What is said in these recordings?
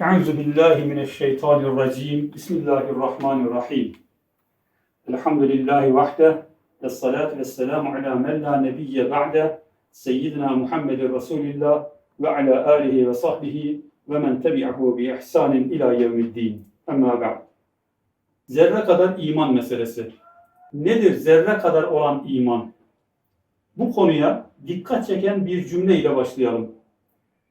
Euzu billahi mineşşeytanirracim. Bismillahirrahmanirrahim. Elhamdülillahi vahde. Ve salatu ve selamu ala men la nebiyye ba'de. Seyyidina Muhammedin Resulillah ve ala alihi ve sahbihi ve men tebi'ahu bi ihsanin ila yevmiddin. Amma ba'd. Zerre kadar iman meselesi. Nedir zerre kadar olan iman? Bu konuya dikkat çeken bir cümle ile başlayalım.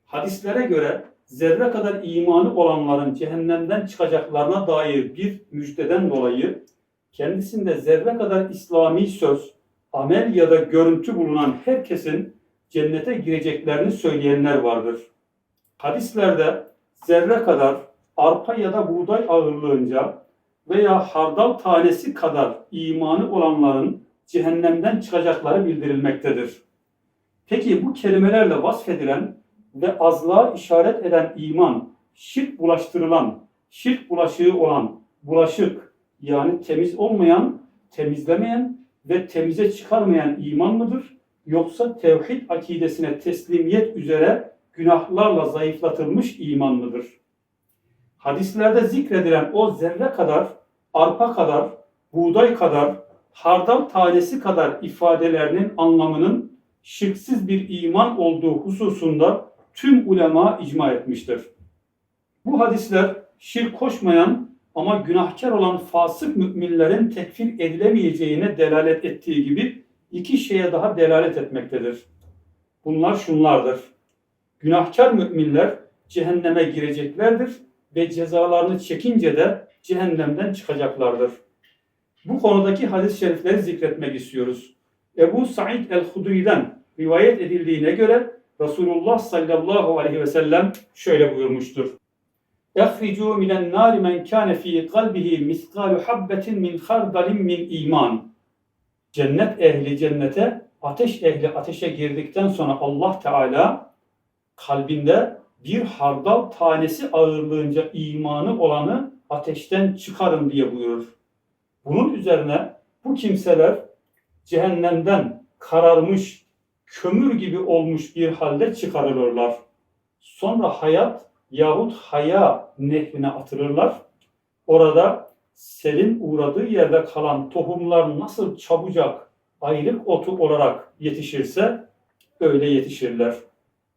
Hadislere göre zerre kadar imanı olanların cehennemden çıkacaklarına dair bir müjdeden dolayı kendisinde zerre kadar İslami söz, amel ya da görüntü bulunan herkesin cennete gireceklerini söyleyenler vardır. Hadislerde zerre kadar arpa ya da buğday ağırlığınca veya hardal tanesi kadar imanı olanların cehennemden çıkacakları bildirilmektedir. Peki bu kelimelerle vasfedilen ve azlığa işaret eden iman, şirk bulaştırılan, şirk bulaşığı olan, bulaşık yani temiz olmayan, temizlemeyen ve temize çıkarmayan iman mıdır? Yoksa tevhid akidesine teslimiyet üzere günahlarla zayıflatılmış iman mıdır? Hadislerde zikredilen o zerre kadar, arpa kadar, buğday kadar, hardal tanesi kadar ifadelerinin anlamının şirksiz bir iman olduğu hususunda tüm ulema icma etmiştir. Bu hadisler şirk koşmayan ama günahkar olan fasık müminlerin tekfir edilemeyeceğine delalet ettiği gibi iki şeye daha delalet etmektedir. Bunlar şunlardır. Günahkar müminler cehenneme gireceklerdir ve cezalarını çekince de cehennemden çıkacaklardır. Bu konudaki hadis-i şerifleri zikretmek istiyoruz. Ebu Said el-Hudri'den rivayet edildiğine göre Resulullah sallallahu aleyhi ve sellem şöyle buyurmuştur. اَخْرِجُوا مِنَ النَّارِ مَنْ كَانَ ف۪ي قَلْبِهِ مِسْقَالُ حَبَّةٍ مِنْ خَرْدَلٍ مِنْ iman. Cennet ehli cennete, ateş ehli ateşe girdikten sonra Allah Teala kalbinde bir hardal tanesi ağırlığınca imanı olanı ateşten çıkarın diye buyurur. Bunun üzerine bu kimseler cehennemden kararmış, kömür gibi olmuş bir halde çıkarılırlar. Sonra hayat yahut haya nehrine atılırlar. Orada selin uğradığı yerde kalan tohumlar nasıl çabucak ayrık otu olarak yetişirse öyle yetişirler.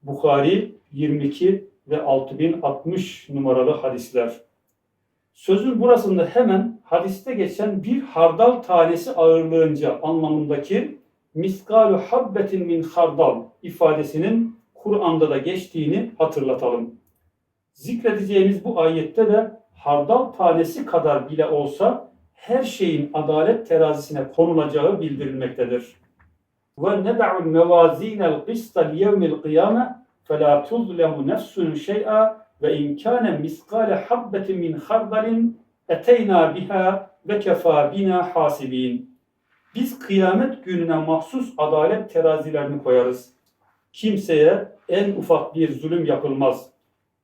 Bukhari 22 ve 6060 numaralı hadisler. Sözün burasında hemen hadiste geçen bir hardal tanesi ağırlığınca anlamındaki miskalu habbetin min hardal ifadesinin Kur'an'da da geçtiğini hatırlatalım. Zikredeceğimiz bu ayette de hardal tanesi kadar bile olsa her şeyin adalet terazisine konulacağı bildirilmektedir. Ve neb'ul mevazinel qista yevmil kıyame fela tuzlemu nefsun şey'a ve imkane miskale habbetin min hardalin eteyna biha ve kefa bina hasibin.'' Biz kıyamet gününe mahsus adalet terazilerini koyarız. Kimseye en ufak bir zulüm yapılmaz.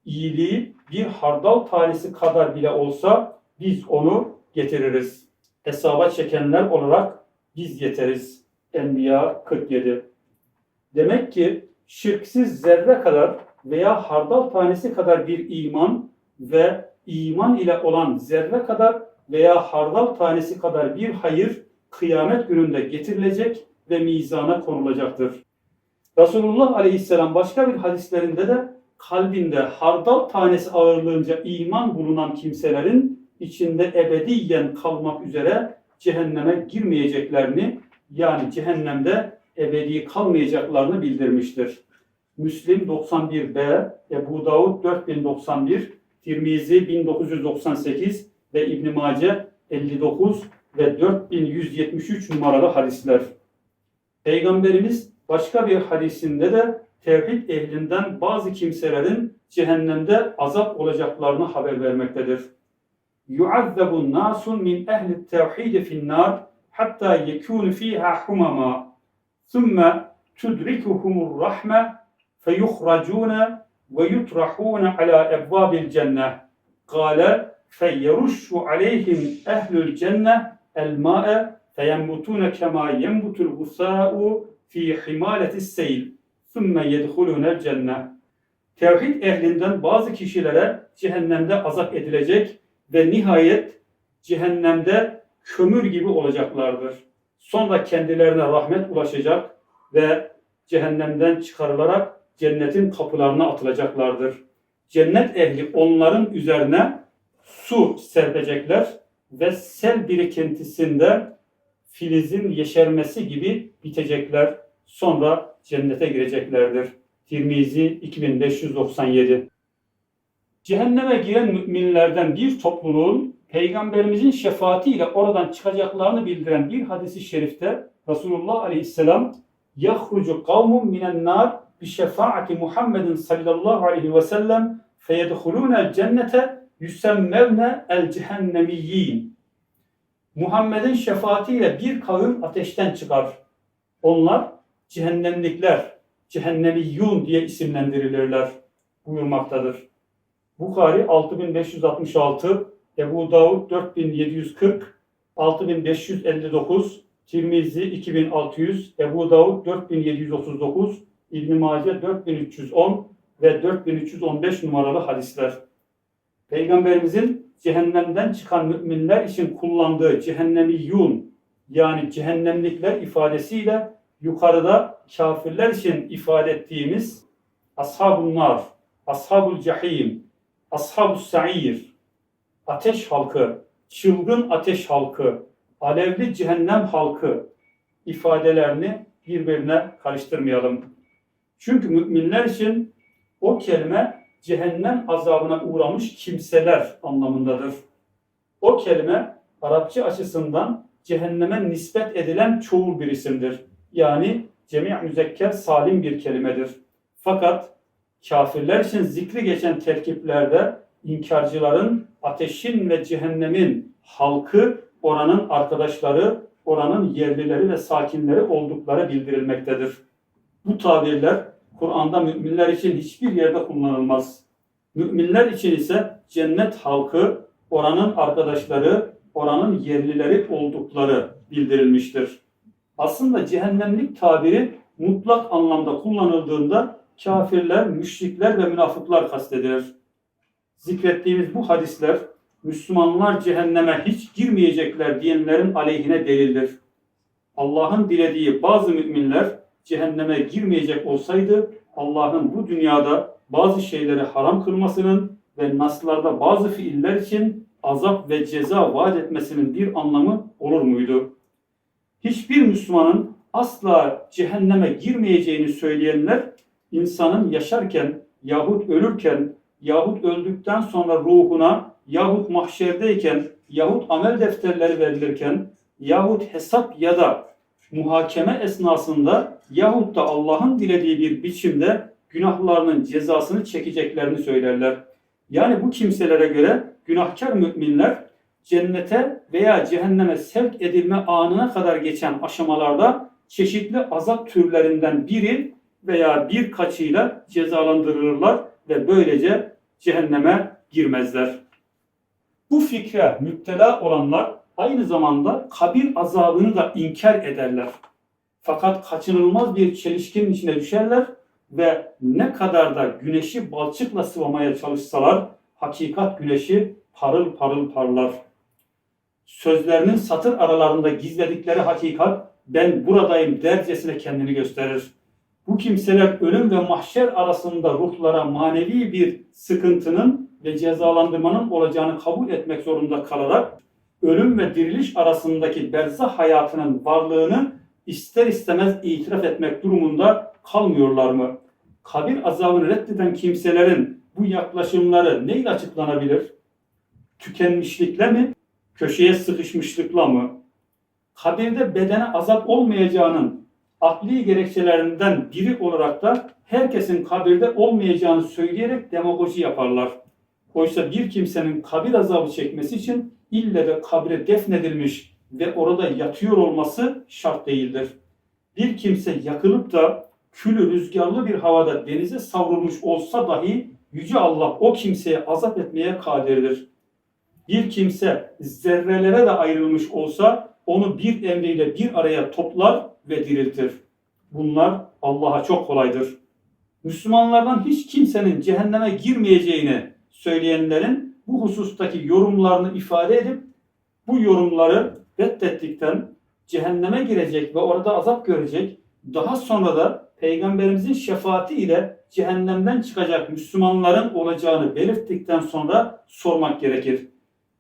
İyiliği bir hardal tanesi kadar bile olsa biz onu getiririz. Hesaba çekenler olarak biz yeteriz. Enbiya 47 Demek ki şirksiz zerre kadar veya hardal tanesi kadar bir iman ve iman ile olan zerre kadar veya hardal tanesi kadar bir hayır kıyamet gününde getirilecek ve mizana konulacaktır. Resulullah Aleyhisselam başka bir hadislerinde de kalbinde hardal tanesi ağırlığınca iman bulunan kimselerin içinde ebediyen kalmak üzere cehenneme girmeyeceklerini yani cehennemde ebedi kalmayacaklarını bildirmiştir. Müslim 91b, Ebu Davud 4091, Tirmizi 1998 ve İbn Mace 59 ve 4173 numaralı hadisler. Peygamberimiz başka bir hadisinde de tevhid ehlinden bazı kimselerin cehennemde azap olacaklarını haber vermektedir. Yuazzabu nasun min ehli tevhid finnar hatta yekun fiha humama thumma tudrikuhumur rahme feyuhracuna ve yutrahuna ala ebvabil cenneh. Kale feyeruşu aleyhim ehlül cenneh el ma'e feyembutune kema yenbutul husa'u fi himaletis seyl sümme yedhulunel cenne. Tevhid ehlinden bazı kişilere cehennemde azap edilecek ve nihayet cehennemde kömür gibi olacaklardır. Sonra kendilerine rahmet ulaşacak ve cehennemden çıkarılarak cennetin kapılarına atılacaklardır. Cennet ehli onların üzerine su serpecekler ve sel birikintisinde filizin yeşermesi gibi bitecekler. Sonra cennete gireceklerdir. Tirmizi 2597 Cehenneme giren müminlerden bir topluluğun Peygamberimizin şefaatiyle oradan çıkacaklarını bildiren bir hadisi şerifte Resulullah Aleyhisselam yahrucu kavmun minen nar bi şefaati Muhammedin sallallahu aleyhi ve sellem feyedhulûnel cennete yüsemmevne el cehennemiyyin. Muhammed'in şefaatiyle bir kavim ateşten çıkar. Onlar cehennemlikler, cehennemiyyun diye isimlendirilirler buyurmaktadır. Bukhari 6566, Ebu Davud 4740, 6559, Tirmizi 2600, Ebu Davud 4739, İbn Mace 4310 ve 4315 numaralı hadisler. Peygamberimizin cehennemden çıkan müminler için kullandığı cehennemiyyun yani cehennemlikler ifadesiyle yukarıda kafirler için ifade ettiğimiz ashabun nar, ashabul cahim, ashabus sa'ir, ateş halkı, çılgın ateş halkı, alevli cehennem halkı ifadelerini birbirine karıştırmayalım. Çünkü müminler için o kelime cehennem azabına uğramış kimseler anlamındadır. O kelime Arapça açısından cehenneme nispet edilen çoğul bir isimdir. Yani cemi' müzekker salim bir kelimedir. Fakat kafirler için zikri geçen terkiplerde inkarcıların ateşin ve cehennemin halkı oranın arkadaşları, oranın yerlileri ve sakinleri oldukları bildirilmektedir. Bu tabirler Kur'an'da müminler için hiçbir yerde kullanılmaz. Müminler için ise cennet halkı, oranın arkadaşları, oranın yerlileri oldukları bildirilmiştir. Aslında cehennemlik tabiri mutlak anlamda kullanıldığında kafirler, müşrikler ve münafıklar kastedilir. Zikrettiğimiz bu hadisler Müslümanlar cehenneme hiç girmeyecekler diyenlerin aleyhine delildir. Allah'ın dilediği bazı müminler cehenneme girmeyecek olsaydı Allah'ın bu dünyada bazı şeyleri haram kılmasının ve naslarda bazı fiiller için azap ve ceza vaat etmesinin bir anlamı olur muydu? Hiçbir Müslümanın asla cehenneme girmeyeceğini söyleyenler insanın yaşarken yahut ölürken yahut öldükten sonra ruhuna yahut mahşerdeyken yahut amel defterleri verilirken yahut hesap ya da muhakeme esnasında yahut da Allah'ın dilediği bir biçimde günahlarının cezasını çekeceklerini söylerler. Yani bu kimselere göre günahkar müminler cennete veya cehenneme sevk edilme anına kadar geçen aşamalarda çeşitli azap türlerinden biri veya birkaçıyla cezalandırılırlar ve böylece cehenneme girmezler. Bu fikre müptela olanlar aynı zamanda kabir azabını da inkar ederler. Fakat kaçınılmaz bir çelişkinin içine düşerler ve ne kadar da güneşi balçıkla sıvamaya çalışsalar hakikat güneşi parıl parıl parlar. Sözlerinin satır aralarında gizledikleri hakikat ben buradayım dercesine kendini gösterir. Bu kimseler ölüm ve mahşer arasında ruhlara manevi bir sıkıntının ve cezalandırmanın olacağını kabul etmek zorunda kalarak ölüm ve diriliş arasındaki berzah hayatının varlığını ister istemez itiraf etmek durumunda kalmıyorlar mı? Kabir azabını reddeden kimselerin bu yaklaşımları neyle açıklanabilir? Tükenmişlikle mi? Köşeye sıkışmışlıkla mı? Kabirde bedene azap olmayacağının akli gerekçelerinden biri olarak da herkesin kabirde olmayacağını söyleyerek demagoji yaparlar. Oysa bir kimsenin kabir azabı çekmesi için ille de kabre defnedilmiş ve orada yatıyor olması şart değildir. Bir kimse yakılıp da külü rüzgarlı bir havada denize savrulmuş olsa dahi Yüce Allah o kimseye azap etmeye kadirdir. Bir kimse zerrelere de ayrılmış olsa onu bir emriyle bir araya toplar ve diriltir. Bunlar Allah'a çok kolaydır. Müslümanlardan hiç kimsenin cehenneme girmeyeceğini söyleyenlerin bu husustaki yorumlarını ifade edip bu yorumları reddettikten cehenneme girecek ve orada azap görecek. Daha sonra da Peygamberimizin şefaati ile cehennemden çıkacak Müslümanların olacağını belirttikten sonra sormak gerekir.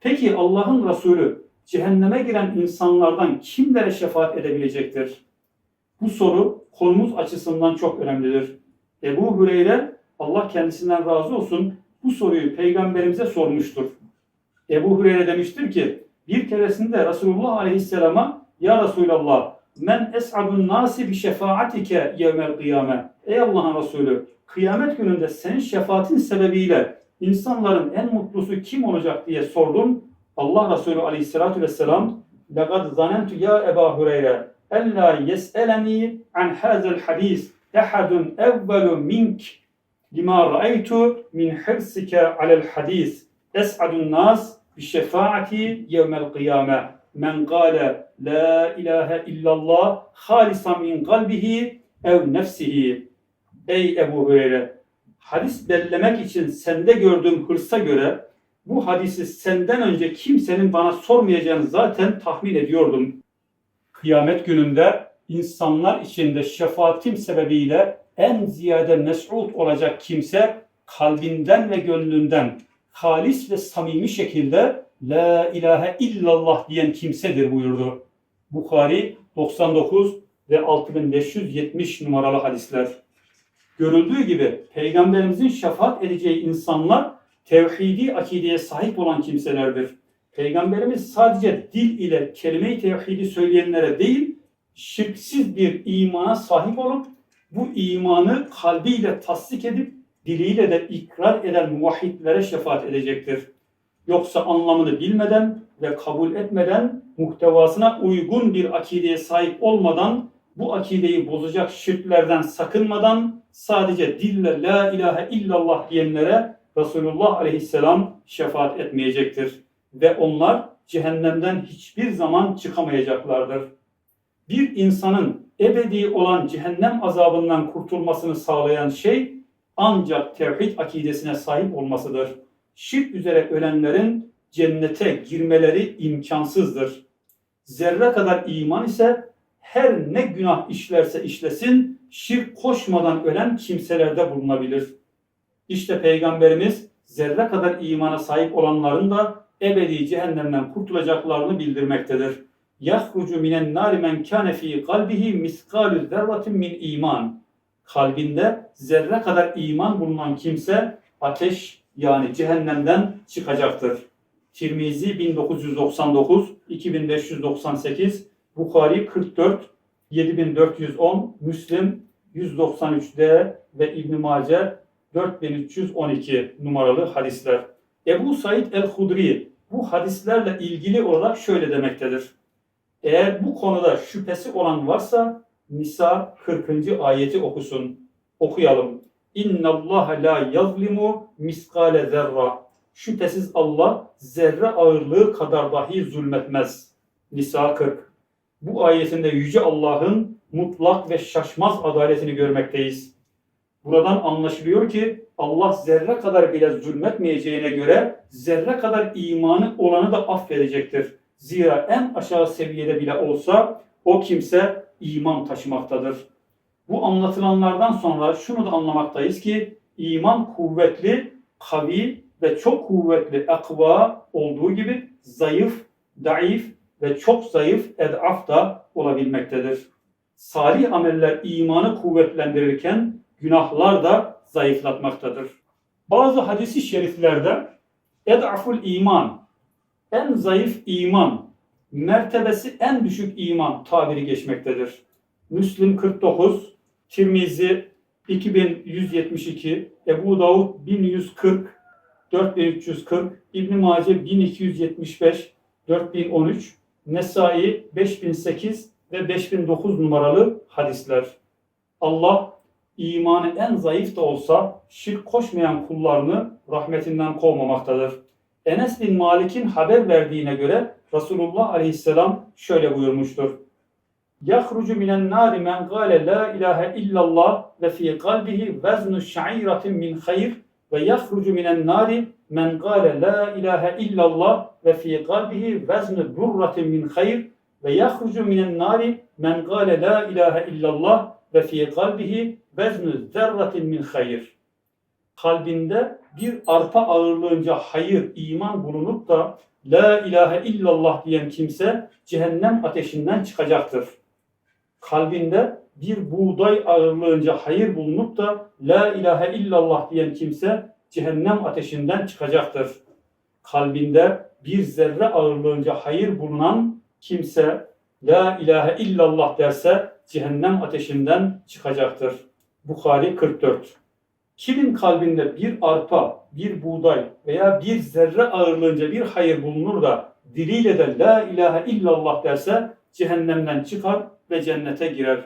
Peki Allah'ın Resulü cehenneme giren insanlardan kimlere şefaat edebilecektir? Bu soru konumuz açısından çok önemlidir. Ebu Hüreyre Allah kendisinden razı olsun bu soruyu peygamberimize sormuştur. Ebu Hüreyre demiştir ki bir keresinde Resulullah Aleyhisselam'a Ya Resulallah men es'adun nasi bi şefaatike yevmel kıyame. Ey Allah'ın Resulü kıyamet gününde senin şefaatin sebebiyle insanların en mutlusu kim olacak diye sordum. Allah Resulü Aleyhisselatü Vesselam لَقَدْ زَنَنْتُ يَا Eba Hüreyre اَلَّا يَسْأَلَنِي عَنْ هَذَا الْحَدِيثِ اَحَدٌ اَوَّلُ مِنْكَ lima ra'aytu min hirsika alel hadis. Es'adun nas bi şefaati yevmel kıyame. Men gale la ilahe illallah halisan min kalbihi ev nefsihi. Ey Ebu Hureyre hadis bellemek için sende gördüğüm hırsa göre bu hadisi senden önce kimsenin bana sormayacağını zaten tahmin ediyordum. Kıyamet gününde insanlar içinde şefaatim sebebiyle en ziyade mes'ud olacak kimse kalbinden ve gönlünden halis ve samimi şekilde La ilahe illallah diyen kimsedir buyurdu. Bukhari 99 ve 6570 numaralı hadisler. Görüldüğü gibi Peygamberimizin şefaat edeceği insanlar tevhidi akideye sahip olan kimselerdir. Peygamberimiz sadece dil ile kelime-i tevhidi söyleyenlere değil, şirksiz bir imana sahip olup bu imanı kalbiyle tasdik edip diliyle de ikrar eden muvahhidlere şefaat edecektir. Yoksa anlamını bilmeden ve kabul etmeden muhtevasına uygun bir akideye sahip olmadan bu akideyi bozacak şirklerden sakınmadan sadece dille la ilahe illallah diyenlere Resulullah aleyhisselam şefaat etmeyecektir. Ve onlar cehennemden hiçbir zaman çıkamayacaklardır. Bir insanın ebedi olan cehennem azabından kurtulmasını sağlayan şey ancak tevhid akidesine sahip olmasıdır. Şirk üzere ölenlerin cennete girmeleri imkansızdır. Zerre kadar iman ise her ne günah işlerse işlesin şirk koşmadan ölen kimselerde bulunabilir. İşte Peygamberimiz zerre kadar imana sahip olanların da ebedi cehennemden kurtulacaklarını bildirmektedir. Yahrucu minen nari men kâne fî kalbihi miskalü zerratin min iman. Kalbinde zerre kadar iman bulunan kimse ateş yani cehennemden çıkacaktır. Tirmizi 1999, 2598, Bukhari 44, 7410, Müslim 193D ve İbn Mace 4312 numaralı hadisler. Ebu Said el-Hudri bu hadislerle ilgili olarak şöyle demektedir. Eğer bu konuda şüphesi olan varsa Nisa 40. ayeti okusun. Okuyalım. İnna Allah la yazlimu miskale zerra. Şüphesiz Allah zerre ağırlığı kadar dahi zulmetmez. Nisa 40. Bu ayetinde yüce Allah'ın mutlak ve şaşmaz adaletini görmekteyiz. Buradan anlaşılıyor ki Allah zerre kadar bile zulmetmeyeceğine göre zerre kadar imanı olanı da affedecektir. Zira en aşağı seviyede bile olsa o kimse iman taşımaktadır. Bu anlatılanlardan sonra şunu da anlamaktayız ki iman kuvvetli, kavi ve çok kuvvetli akva olduğu gibi zayıf, daif ve çok zayıf edaf da olabilmektedir. Salih ameller imanı kuvvetlendirirken günahlar da zayıflatmaktadır. Bazı hadisi şeriflerde ed'aful iman, en zayıf iman, mertebesi en düşük iman tabiri geçmektedir. Müslim 49, Tirmizi 2172, Ebu Davud 1140, 4340, İbn Mace 1275, 4013, Nesai 5008 ve 5009 numaralı hadisler. Allah imanı en zayıf da olsa şirk koşmayan kullarını rahmetinden kovmamaktadır. Enes bin Malik'in haber verdiğine göre Resulullah aleyhisselam şöyle buyurmuştur. Yahrucu minen nari men gâle la ilahe illallah ve fi kalbihi veznu şa'iratin min hayr ve yahrucu minen nari men gâle la ilahe illallah ve fi kalbihi veznu burratin min hayr ve yahrucu minen nari men gâle la ilahe illallah ve fi kalbihi veznu zerratin min hayr. Kalbinde bir arpa ağırlığınca hayır, iman bulunup da la ilahe illallah diyen kimse cehennem ateşinden çıkacaktır. Kalbinde bir buğday ağırlığınca hayır bulunup da la ilahe illallah diyen kimse cehennem ateşinden çıkacaktır. Kalbinde bir zerre ağırlığınca hayır bulunan kimse la ilahe illallah derse cehennem ateşinden çıkacaktır. Bukhari 44 Kimin kalbinde bir arpa, bir buğday veya bir zerre ağırlığınca bir hayır bulunur da diliyle de la ilahe illallah derse cehennemden çıkar ve cennete girer.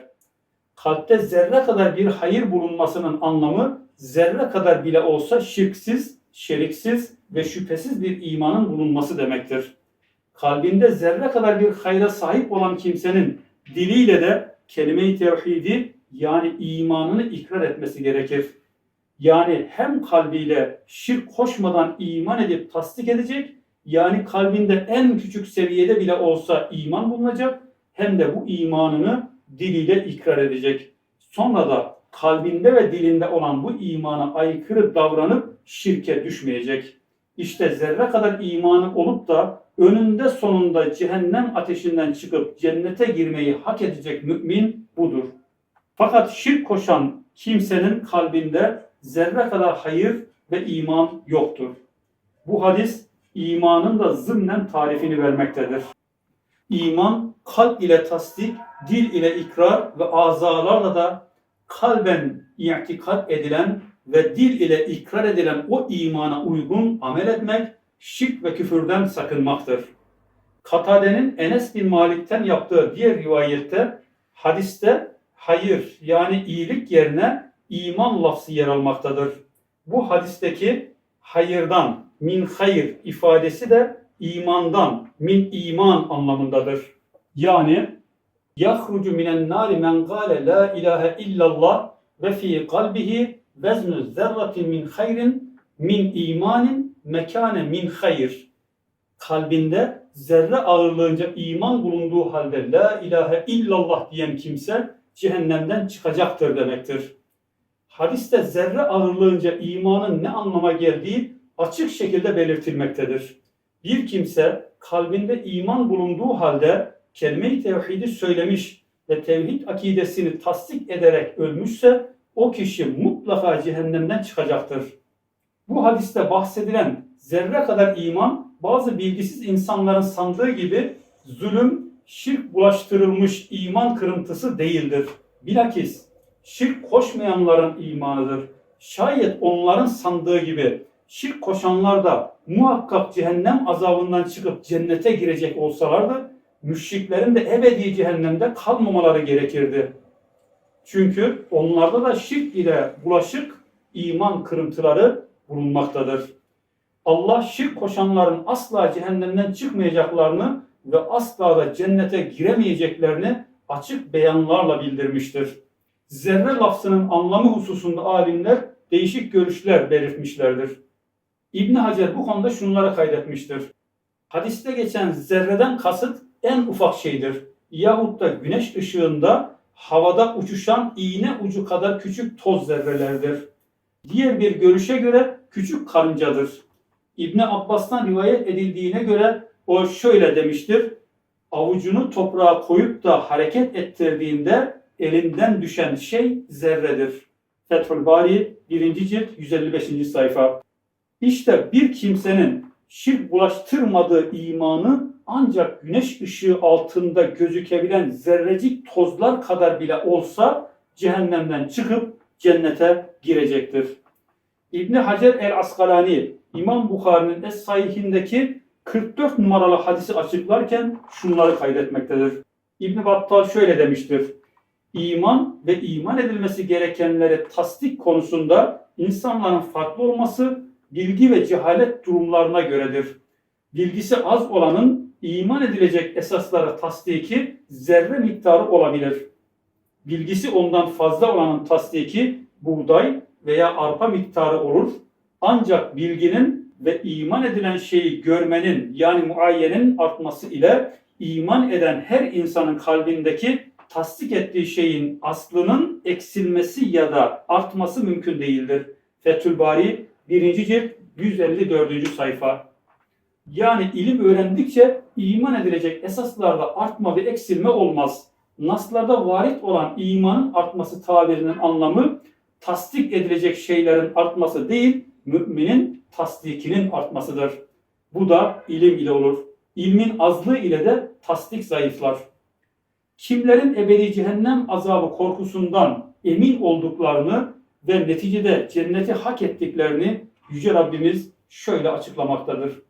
Kalpte zerre kadar bir hayır bulunmasının anlamı zerre kadar bile olsa şirksiz, şeriksiz ve şüphesiz bir imanın bulunması demektir. Kalbinde zerre kadar bir hayra sahip olan kimsenin diliyle de kelime-i tevhidi yani imanını ikrar etmesi gerekir. Yani hem kalbiyle şirk koşmadan iman edip tasdik edecek, yani kalbinde en küçük seviyede bile olsa iman bulunacak, hem de bu imanını diliyle ikrar edecek. Sonra da kalbinde ve dilinde olan bu imana aykırı davranıp şirke düşmeyecek. İşte zerre kadar imanı olup da önünde sonunda cehennem ateşinden çıkıp cennete girmeyi hak edecek mümin budur. Fakat şirk koşan kimsenin kalbinde zerre kadar hayır ve iman yoktur. Bu hadis imanın da zımnen tarifini vermektedir. İman kalp ile tasdik, dil ile ikrar ve azalarla da kalben i'tikat edilen ve dil ile ikrar edilen o imana uygun amel etmek, şirk ve küfürden sakınmaktır. Katade'nin Enes bin Malik'ten yaptığı diğer rivayette hadiste hayır yani iyilik yerine iman lafzı yer almaktadır. Bu hadisteki hayırdan, min hayır ifadesi de imandan, min iman anlamındadır. Yani yahrucu minen nari men gale la ilahe illallah ve fi kalbihi veznu zerratin min hayrin min imanin mekane min hayır. Kalbinde zerre ağırlığınca iman bulunduğu halde la ilahe illallah diyen kimse cehennemden çıkacaktır demektir. Hadiste zerre ağırlığınca imanın ne anlama geldiği açık şekilde belirtilmektedir. Bir kimse kalbinde iman bulunduğu halde kelime-i tevhidi söylemiş ve tevhid akidesini tasdik ederek ölmüşse o kişi mutlaka cehennemden çıkacaktır. Bu hadiste bahsedilen zerre kadar iman bazı bilgisiz insanların sandığı gibi zulüm, şirk bulaştırılmış iman kırıntısı değildir. Bilakis şirk koşmayanların imanıdır. Şayet onların sandığı gibi şirk koşanlar da muhakkak cehennem azabından çıkıp cennete girecek olsalardı, müşriklerin de ebedi cehennemde kalmamaları gerekirdi. Çünkü onlarda da şirk ile bulaşık iman kırıntıları bulunmaktadır. Allah şirk koşanların asla cehennemden çıkmayacaklarını ve asla da cennete giremeyeceklerini açık beyanlarla bildirmiştir. Zerre lafzının anlamı hususunda alimler değişik görüşler belirtmişlerdir. İbn Hacer bu konuda şunlara kaydetmiştir. Hadiste geçen zerreden kasıt en ufak şeydir. Yahut da güneş ışığında havada uçuşan iğne ucu kadar küçük toz zerrelerdir. Diğer bir görüşe göre küçük karıncadır. İbn Abbas'tan rivayet edildiğine göre o şöyle demiştir. Avucunu toprağa koyup da hareket ettirdiğinde elinden düşen şey zerredir. Fethül Bari 1. cilt 155. sayfa. İşte bir kimsenin şirk bulaştırmadığı imanı ancak güneş ışığı altında gözükebilen zerrecik tozlar kadar bile olsa cehennemden çıkıp cennete girecektir. İbni Hacer el-Askalani İmam Bukhari'nin Es-Sahihindeki 44 numaralı hadisi açıklarken şunları kaydetmektedir. İbn Battal şöyle demiştir. İman ve iman edilmesi gerekenleri tasdik konusunda insanların farklı olması bilgi ve cehalet durumlarına göredir. Bilgisi az olanın iman edilecek esaslara tasdiki zerre miktarı olabilir. Bilgisi ondan fazla olanın tasdiki buğday veya arpa miktarı olur. Ancak bilginin ve iman edilen şeyi görmenin yani muayyenin artması ile iman eden her insanın kalbindeki tasdik ettiği şeyin aslının eksilmesi ya da artması mümkün değildir. Fethül Bari 1. cilt 154. sayfa. Yani ilim öğrendikçe iman edilecek esaslarda artma ve eksilme olmaz. Naslarda varit olan imanın artması tabirinin anlamı tasdik edilecek şeylerin artması değil, müminin tasdikinin artmasıdır. Bu da ilim ile olur. İlmin azlığı ile de tasdik zayıflar Kimlerin ebedi cehennem azabı korkusundan emin olduklarını ve neticede cenneti hak ettiklerini Yüce Rabbimiz şöyle açıklamaktadır.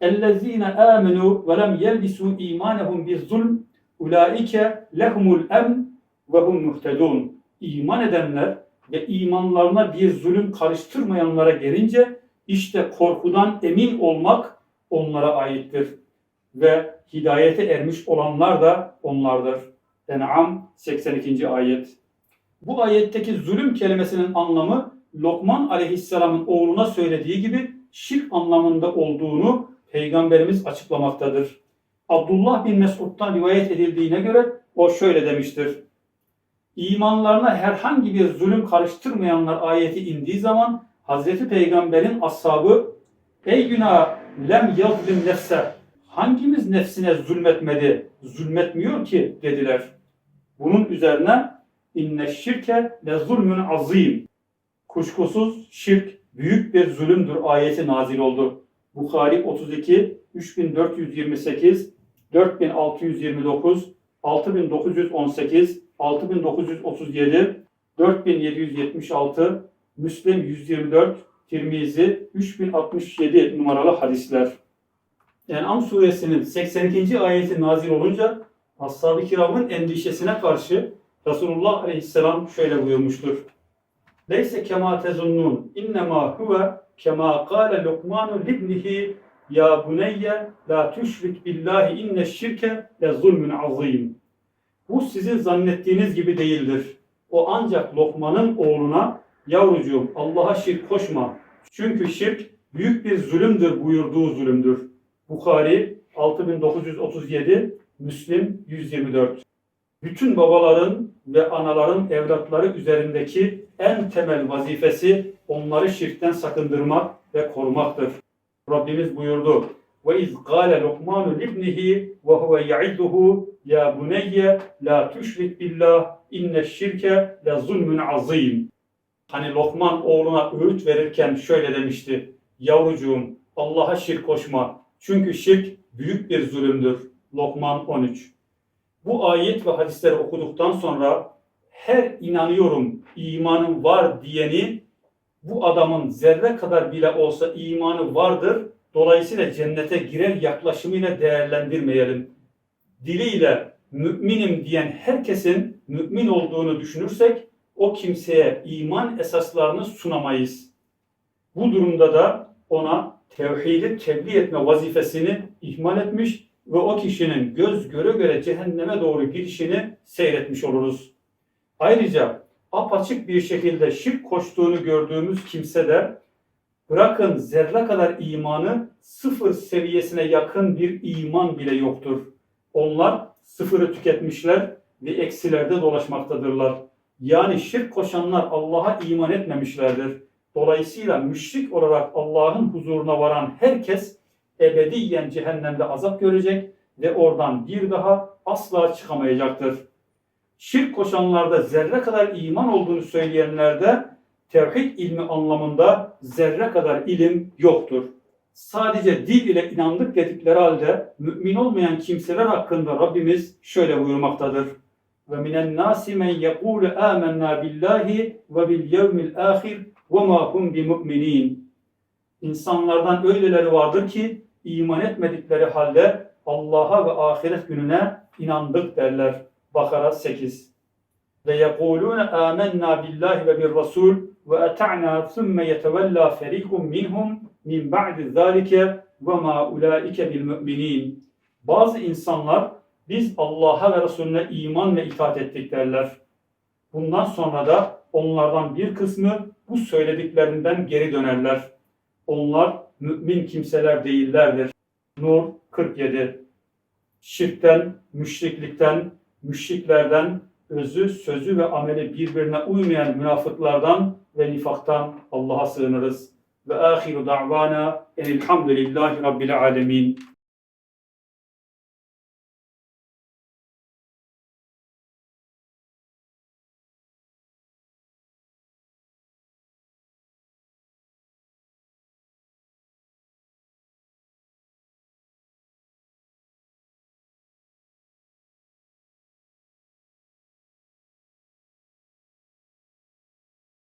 اَلَّذ۪ينَ آمَنُوا وَلَمْ يَلْبِسُوا اِيمَانَهُمْ بِالظُّلْمِ اُولَٰئِكَ لَهُمُ الْاَمْنِ وَهُمْ مُهْتَدُونَ İman edenler ve imanlarına bir zulüm karıştırmayanlara gelince işte korkudan emin olmak onlara aittir. Ve hidayete ermiş olanlar da onlardır. En'am 82. ayet. Bu ayetteki zulüm kelimesinin anlamı Lokman aleyhisselamın oğluna söylediği gibi şirk anlamında olduğunu Peygamberimiz açıklamaktadır. Abdullah bin Mesud'dan rivayet edildiğine göre o şöyle demiştir. İmanlarına herhangi bir zulüm karıştırmayanlar ayeti indiği zaman Hazreti Peygamber'in ashabı Ey günah lem yazlim nefse hangimiz nefsine zulmetmedi, zulmetmiyor ki dediler. Bunun üzerine inne şirke le zulmün azim. Kuşkusuz şirk büyük bir zulümdür ayeti nazil oldu. Bukhari 32, 3428, 4629, 6918, 6937, 4776, Müslim 124, Tirmizi 3067 numaralı hadisler. En'am suresinin 82. ayeti nazil olunca Ashab-ı kiramın endişesine karşı Resulullah aleyhisselam şöyle buyurmuştur. Leyse kema tezunnun innema huve kema kâle Lokmanu libnihi ya buneyye la tüşrik billahi inne şirke le zulmün azim. Bu sizin zannettiğiniz gibi değildir. O ancak Lokman'ın oğluna yavrucuğum Allah'a şirk koşma. Çünkü şirk büyük bir zulümdür buyurduğu zulümdür. Bukhari 6937, Müslim 124. Bütün babaların ve anaların evlatları üzerindeki en temel vazifesi onları şirkten sakındırmak ve korumaktır. Rabbimiz buyurdu. Ve iz gâle Lokmanu libnihi ve huve ya'iduhu ya buneyye la tüşrik billah inne şirke le zulmün azim. Hani Lokman oğluna öğüt verirken şöyle demişti. Yavrucuğum Allah'a şirk koşma. Çünkü şirk büyük bir zulümdür. Lokman 13. Bu ayet ve hadisleri okuduktan sonra her inanıyorum, imanım var diyeni bu adamın zerre kadar bile olsa imanı vardır. Dolayısıyla cennete girer yaklaşımıyla değerlendirmeyelim. Diliyle müminim diyen herkesin mümin olduğunu düşünürsek o kimseye iman esaslarını sunamayız. Bu durumda da ona tevhidi tebliğ etme vazifesini ihmal etmiş ve o kişinin göz göre göre cehenneme doğru girişini seyretmiş oluruz. Ayrıca apaçık bir şekilde şirk koştuğunu gördüğümüz kimse de bırakın zerre kadar imanı sıfır seviyesine yakın bir iman bile yoktur. Onlar sıfırı tüketmişler ve eksilerde dolaşmaktadırlar. Yani şirk koşanlar Allah'a iman etmemişlerdir. Dolayısıyla müşrik olarak Allah'ın huzuruna varan herkes ebediyen cehennemde azap görecek ve oradan bir daha asla çıkamayacaktır. Şirk koşanlarda zerre kadar iman olduğunu söyleyenlerde tevhid ilmi anlamında zerre kadar ilim yoktur. Sadece dil ile inandık dedikleri halde mümin olmayan kimseler hakkında Rabbimiz şöyle buyurmaktadır. Ve minen nasi men yekulu amennâ billahi ve hum bi mu'minin. İnsanlardan öyleleri vardır ki iman etmedikleri halde Allah'a ve ahiret gününe inandık derler. Bakara 8. Ve yekulune amennâ billahi ve bir rasul ve eta'na thumme yetevella ferikum minhum min ba'di zâlike ve ma ulaike bil mü'minin. Bazı insanlar biz Allah'a ve Resulüne iman ve itaat ettik derler. Bundan sonra da onlardan bir kısmı bu söylediklerinden geri dönerler. Onlar mümin kimseler değillerdir. Nur 47 Şirkten, müşriklikten, müşriklerden, özü, sözü ve ameli birbirine uymayan münafıklardan ve nifaktan Allah'a sığınırız. Ve ahiru da'vana enilhamdülillahi rabbil alemin.